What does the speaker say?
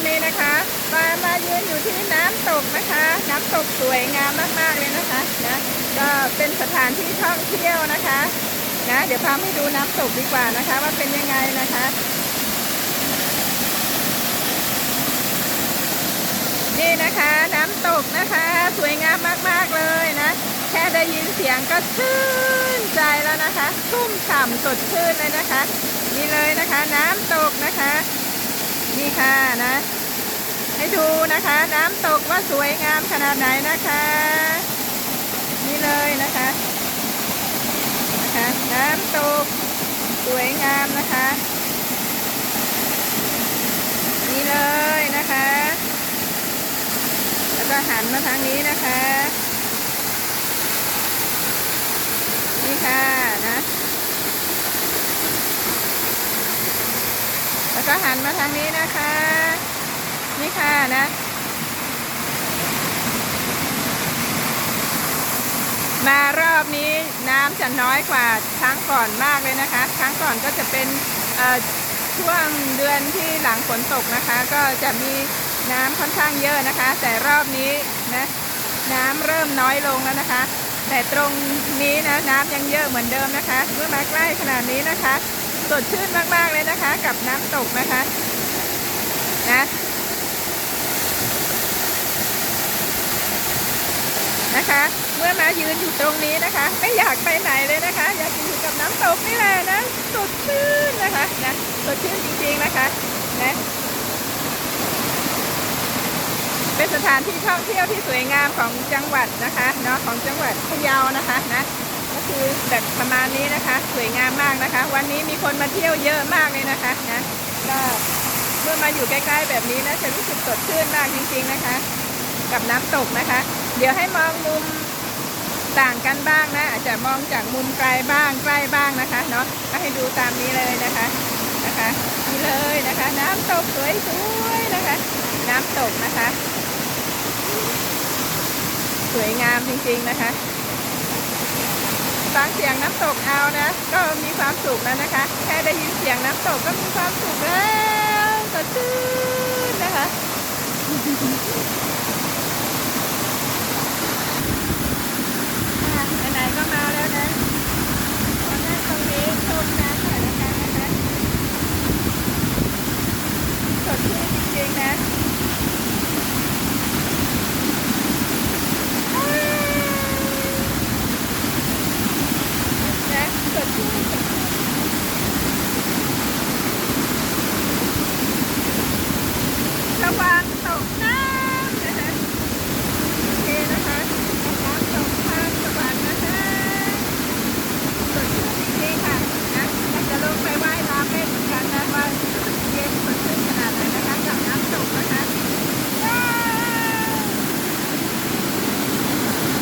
อนนี้นะคะมามายืนอยู่ที่น้ำตกนะคะ น้ำตกสวยงามมากๆเลยนะคะนะก็เป็นสถานที่ท่องเที่ยวนะคะนะเดี๋ยวพาให้ดูน้ำตกดีกว่านะคะ ว่าเป็นยังไงนะคะนี่นะคะน้ำตกนะคะสวยงามมากๆเลยนะแค่ได้ยินเสียงก็ชื่นใจแล้วนะคะชุ่มฉ่ำสดชื่นเลยนะคะนี่เลยนะคะ น้ำตกนะคะ นี่ค่ะนะ ให้ดูนะคะ น้ำตกว่าสวยงามขนาดไหนนะคะ นี่เลยนะคะนะคะ น้ำตกสวยงามนะคะ นี่เลยนะคะ แล้วก็หันมาทางนี้นะคะ นี่ค่ะนะแล้วก็หันมาทางนี้นะคะ นะนะมารอบนี้น้ำจะน้อยกว่าครั้งก่อนมากเลยนะคะ ครั้งก่อนก็จะเป็นช่วงเดือนที่หลังฝนตกนะคะ ก็จะมีน้ำค่อนข้างเยอะนะคะ แต่รอบนี้นะน้ำเริ่มน้อยลงแล้วนะคะ แต่ตรงนี้นะน้ำยังเยอะเหมือนเดิมนะคะ เมื่อมาใกล้ขนาดนี้นะคะ สดชื่นมากๆเลยนะคะ กับน้ำตกนะคะนะ นะคะ เมื่อมายืนอยู่ตรงนี้นะคะ ไม่อยากไปไหนเลยนะคะ อยากอยู่กับน้ำตกนี่แหละนะสดชื่นนะคะนะสดชื่นจริงๆนะคะนะเป็นสถานที่ท่องเที่ยวที่สวยงามของจังหวัดนะคะเนาะของจังหวัดพะเยานะคะนะก็คือแบบประมาณนี้นะคะ สวยงามมากนะคะ วันนี้มีคนมาเที่ยวเยอะมากเลยนะคะนะก็เมื่อมาอยู่ใกล้ๆแบบนี้นะจะรู้สึกสดชื่นมากจริง ๆนะคะ กับน้ำตกนะคะ เดี๋ยวให้มองมุมต่างกันบ้างนะ อาจจะมองจากมุมไกลบ้างใกล้บ้างนะคะเนาะก็ให้ดูตามนี้เลยนะคะนะคะนี่เลยนะคะ น้ำตกสวยๆนะคะ น้ำตกนะคะ สวยงามจริงๆนะคะฟังเสียงน้ำตกเอานะ ก็มีความสุขแล้วนะคะ แค่ได้ยินเสียงน้ำตกก็มีความสุขแล้วสดชื่น